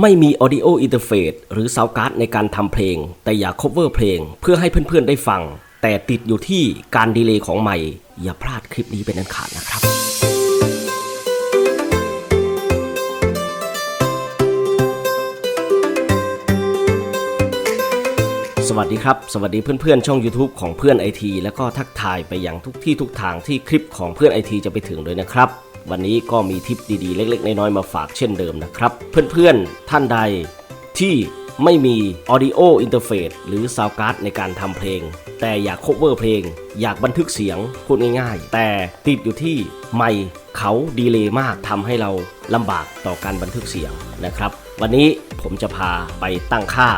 ไม่มี Audio Interface หรือ Sound Card ในการทำเพลง แต่อยาก cover เพลงเพื่อให้เพื่อนๆได้ฟัง แต่ติดอยู่ที่การดีเลย์ของไมค์อย่าพลาดคลิปนี้เป็นอันขาดนะครับสวัสดีครับ สวัสดีเพื่อนๆ ช่อง YouTube ของเพื่อนไอทีแล้วก็ทักทายไปยังทุกที่ทุกทางที่คลิปของเพื่อนไอทีจะไปถึงเลยนะครับ วันนี้ก็มีทิปดีๆ เล็ก ๆ น้อยๆมาฝากเช่นเดิมนะครับ เพื่อนๆ ท่านใดที่ไม่มี Audio Interface หรือ Sound Card ในการทำเพลง แต่อยาก cover เพลง อยากบันทึกเสียงพูดง่ายๆ แต่ติดอยู่ที่ไมค์เขาดีเลย์มากทำให้เราลำบากต่อการบันทึกเสียงนะครับ วันนี้ผมจะพาไปตั้งค่า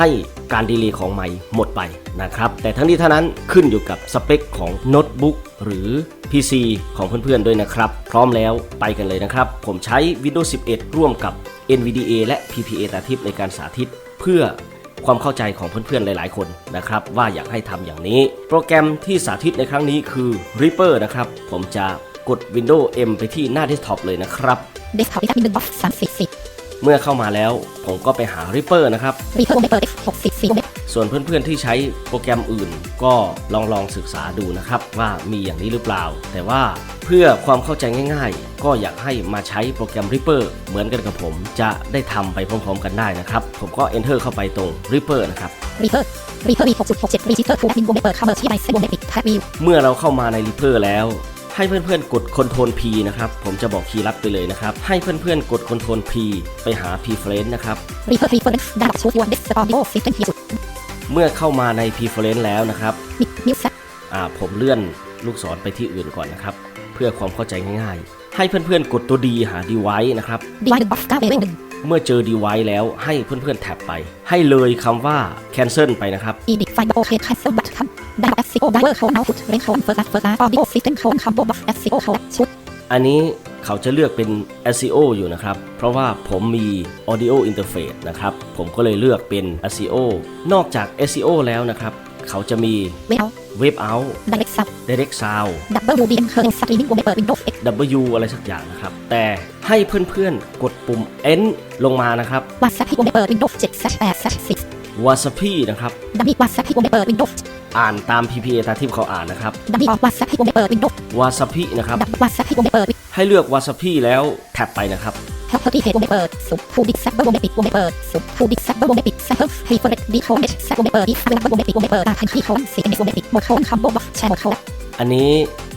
ให้การดีเลย์ของไมค์หมดไปนะครับ แต่ทั้งนี้ทั้งนั้นขึ้นอยู่กับสเปคของโน้ตบุ๊กหรือ PC ของเพื่อนๆด้วยนะครับ พร้อมแล้วไปกันเลยนะครับ ผมใช้ Windows 11 ร่วมกับ NVDA และ PPA ตาทิพในการสาธิต เพื่อความเข้าใจของเพื่อนๆหลายๆ คนนะครับ ว่าอยากให้ทำอย่างนี้ โปรแกรมที่สาธิตในครั้งนี้คือ Reaper นะครับ ผมจะกด Windows M ไปที่หน้าเดสก์ท็อปเลยนะครับเดสก์ท็อปที่มีหนึ่งบ็อกสามสิบสิบ เมื่อเข้ามาแล้วผมก็ไปหา Reaper นะครับรีเพิ่มวงเล็บเปิดหกสิบสี่วงเล็บส่วนเพื่อนๆที่ใช้โปรแกรมอื่น ก็ลองลองศึกษาดูนะครับว่ามีอย่างนี้หรือเปล่า แต่ว่าเพื่อความเข้าใจง่ายๆ ก็อยากให้มาใช้โปรแกรม Reaper เหมือนกันกับผมจะได้ทำไปพร้อมๆกันได้นะครับ ผมก็ Enter เข้าไปตรง Reaper นะครับรีเพิ่มรีเพิ่มมีหกจุดหกเจ็ดรีจิสเตอร์ทูแอดมินวงเล็บเปิดคาเมอร์ที่ไอเซนวงเล็บปิดแท็บวิวเมื่อเราเข้ามาใน Reaper แล้ว ให้เพื่อนๆ กด Ctrl P นะครับ ผมจะบอกคีย์ลัดไปเลยนะครับ ให้เพื่อนๆ กด Ctrl P ไปหา Preference นะครับรีเพิ่มรีเฟิร์นดาร์ชูฟวนเดสก์ออดิโอซิสเต็มที่สุดเมื่อเข้ามาใน Preference แล้วนะครับมิมิวเซ็ตอ่าผมเลื่อนลูกศรไปที่อื่นก่อนนะครับ เพื่อความเข้าใจง่ายๆ ให้เพื่อนๆ กดตัวดีหา device นะครับดีไวด์บ็อกซ์ เก้าเลเวลหนึ่งเมื่อเจอ device แล้วให้เพื่อนๆแท็บไป ให้เลยคำว่า cancel ไปนะครับอีดิทไฟล์โอเคแคสเซิลบัตคัมได้บ็อกซ์ซีโอไดเวอร์โคนเอาฟุตเรนโคนเฟิร์สเฟิร์สออดิโอซิสเต็มโคนคัมโบบ็อกซ์เอสซีโอโคนชุดอันนี้เขาจะเลือกเป็น SEO อยู่นะครับ เพราะว่าผมมี audio interface นะครับ ผมก็เลยเลือกเป็น SEO นอกจาก SEO แล้วนะครับ เขาจะมี เวล Web Out ไดเรกซับ Direct Sound ดับเบิลยูดีเอ็มเคอร์สตรีมมิ่งวงเล็บเปิดวินโดว์เอ็ก W อะไรสักอย่างนะครับ แต่ให้เพื่อนๆ กดปุ่ม N ลงมานะครับวาซัพที่วงเล็บเปิดวินโดว์เจ็ดแซชแปดแซชสิบ Wasapi นะครับ ดัมมี่วาซัพที่วงเล็บเปิดวินโดว์อ่านตาม PPA ตามที่เขาอ่านนะครับดัมมี่ออกวาซัพที่วงเล็บเปิดวินโดว์ Wasapi นะครับ ดับวาซัพที่วงเล็บเปิด ให้เลือก Wasapi แล้วแท็บไปนะครับ เฮลเ p อร์ที่เพจวงเล็บเปิดสุบฟูดิกแซบเบอร์วงเล็บปิดวงเล็บเปิดสุบฟูดิกแซบเบอร์วงเล็บปิดแซบเบอร์เฮฟเฟอร์เรตดีโคเอชแซบวงเล็บเปิดดีฟาเวลเบอร์วงเล็บปิดวงเล็บเปิดตาทันที่โคนสีเอ็นเอสวงเล็บปิดหมดโคนคัมโบบ็อกแชร์หมดโคนอันนี้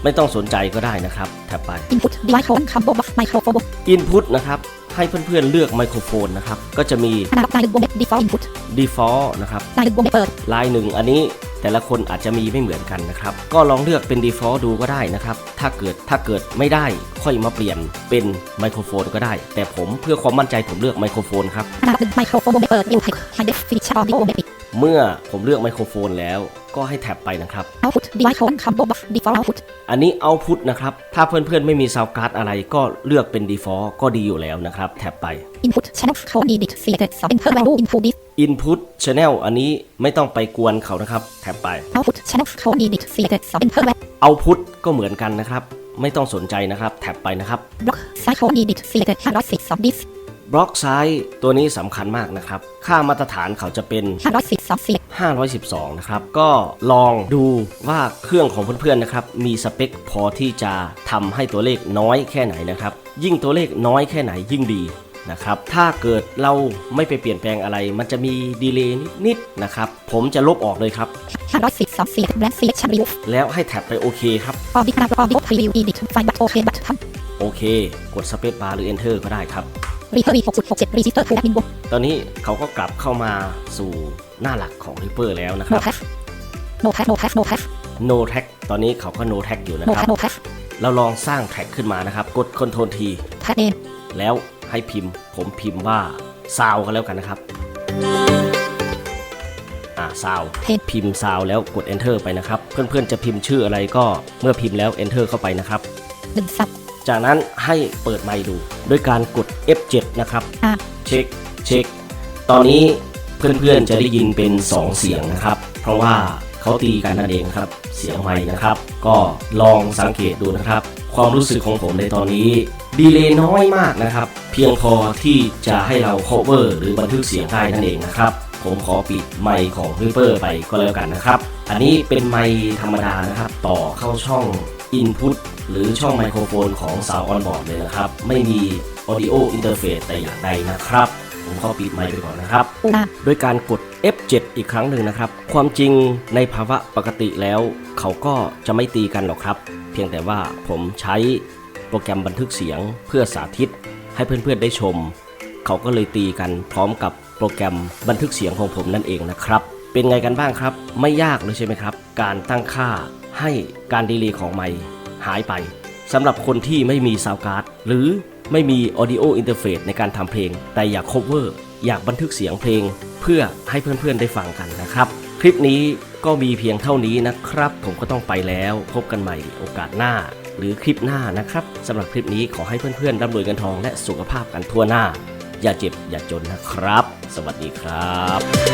ไม่ต้องสนใจก็ได้นะครับแท็บไปอินพุตดีไวโคนคัมโบบ็อกไมโครโฟน Input นะครับ ให้เพื่อนๆเลือกไมโครโฟนนะครับ ก็จะมีอนาล็อกลายหนึ่งวงเล็บดีฟอลต์อินพุต default นะครับลายหนึ่งวงเล็บเปิดลายหนึ่งอันนี้ แต่ละคนอาจจะมีไม่เหมือนกันนะครับ ก็ลองเลือกเป็น default ดูก็ได้นะครับ ถ้าเกิดถ้าเกิดไม่ได้ค่อยมาเปลี่ยนเป็นไมโครโฟนก็ได้ แต่ผมเพื่อความมั่นใจผมเลือกไมโครโฟนครับ ไมโครโฟนเปิดไฮเดฟิชออดิโอเบ เมื่อผมเลือกไมโครโฟนแล้วก็ให้แท็บไปนะครับเอาพุตดีไวโคนคัมโบบ็อกดีฟอลต์เอาพุตอันนี้ output นะครับ ถ้าเพื่อนๆ ไม่มี sound card อะไรก็เลือกเป็น default ก็ดีอยู่แล้วนะครับ แท็บไปอินพุตชแนลโคนดีดิทซีเต็ดสองเอ็นเทอร์แวลูอินพุตดิส input channel อันนี้ไม่ต้องไปกวนเขานะครับ แท็บไปเอาพุตชแนลโคนดีดิทซีเต็ดสองเอ็นเทอร์แว output ก็เหมือนกันนะครับ ไม่ต้องสนใจนะครับ แท็บไปนะครับบล็อกไซโคนดีดิทซีเต็ดห้าร้อยสิบสองดิสบล็อกซ้ายตัวนี้สำคัญมากนะครับ ค่ามาตรฐานเขาจะเป็นห้าร้อยสิบสองสี่512 นะครับ ก็ลองดูว่าเครื่องของเพื่อนๆนะครับ มีสเปคพอที่จะทำให้ตัวเลขน้อยแค่ไหนนะครับ ยิ่งตัวเลขน้อยแค่ไหนยิ่งดีนะครับ ถ้าเกิดเราไม่ไปเปลี่ยนแปลงอะไร มันจะมีดีเลย์นิดๆนะครับ ผมจะลบออกเลยครับห้าร้อยสิบสองสี่แบล็คซีชันรีวิวแล้วให้แท็บไปโอเคครับออดิการ์ออดิโอพรีวิวอีดิทไฟล์บัตโอเคบัตทโอเค กดสเปซบาร์หรือ Enter ก็ได้ครับำ รีเทอร์วีหกจุดหกเจ็ดรีจิสเตอร์ทูแอดมินวงตอนนี้เขาก็กลับเข้ามาสู่หน้าหลักของ Reaper แล้วนะคโนรับแพสโนแพสโนแพสโนแพส no tag ตอนนี้เขาก็ no tag อยู่นะโนคแพรับสโนแพสเราลองสร้างแท็กขึ้นมานะครับ กด Ctrl T แพสเนมแล้วให้พิมพ์ ผมพิมพ์ว่าซาวกันแล้วกันนะครับอ่าซาวเพนพิมพ์ซาวแล้วกด Enter ไปนะครับ เพื่อนๆจะพิมพ์ชื่ออะไรก็เมื่อพิมพ์แล้ว Enter เข้าไปนะครับหนึ่งซับ จากนั้นให้เปิดไมค์ดูด้วยการกด F7 นะครับอาเช็คเช็คตอนนี้เพื่อนๆจะได้ยินเป็น 2 เสียงนะครับ เพราะว่าเขาตีกันนั่นเองครับ เสียงไม้นะครับ ก็ลองสังเกตดูนะครับ ความรู้สึกของผมในตอนนี้ดีเลย์น้อยมากนะครับ เพียงพอที่จะให้เรา cover หรือบันทึกเสียงได้นั่นเองนะครับ ผมขอปิดไมค์ของ Reaper ไปก็แล้วกันนะครับ อันนี้เป็นไมค์ธรรมดานะครับ ต่อเข้าช่อง Input หรือช่องไมโครโฟนของ Sound On Board เลยนะครับ ไม่มี Audio Interface แต่อย่างใดนะครับ ผมขอปิดไมค์ไปก่อนนะครับปูนาด้วยการกด F7 อีกครั้งหนึ่งนะครับ ความจริงในภาวะปกติแล้ว เขาก็จะไม่ตีกันหรอกครับ เพียงแต่ว่าผมใช้โปรแกรมบันทึกเสียงเพื่อสาธิต ให้เพื่อนๆได้ชม เขาก็เลยตีกันพร้อมกับโปรแกรมบันทึกเสียงของผมนั่นเองนะครับ เป็นไงกันบ้างครับ ไม่ยากเลยใช่ไหมครับ การตั้งค่า ให้การดีเลย์ของไมค์หายไปสำหรับคนที่ไม่มีซาวการ์ดหรือไม่มี Audio Interface ในการทำเพลง แต่อยาก cover อยากบันทึกเสียงเพลง เพื่อให้เพื่อนๆได้ฟังกันนะครับ คลิปนี้ก็มีเพียงเท่านี้นะครับ ผมก็ต้องไปแล้วพบกันใหม่โอกาสหน้า หรือคลิปหน้านะครับสำหรับคลิปนี้ขอให้เพื่อนๆร่ำรวยเงินทองและสุขภาพกันทั่วหน้า อย่าเจ็บอย่าจนนะครับ สวัสดีครับ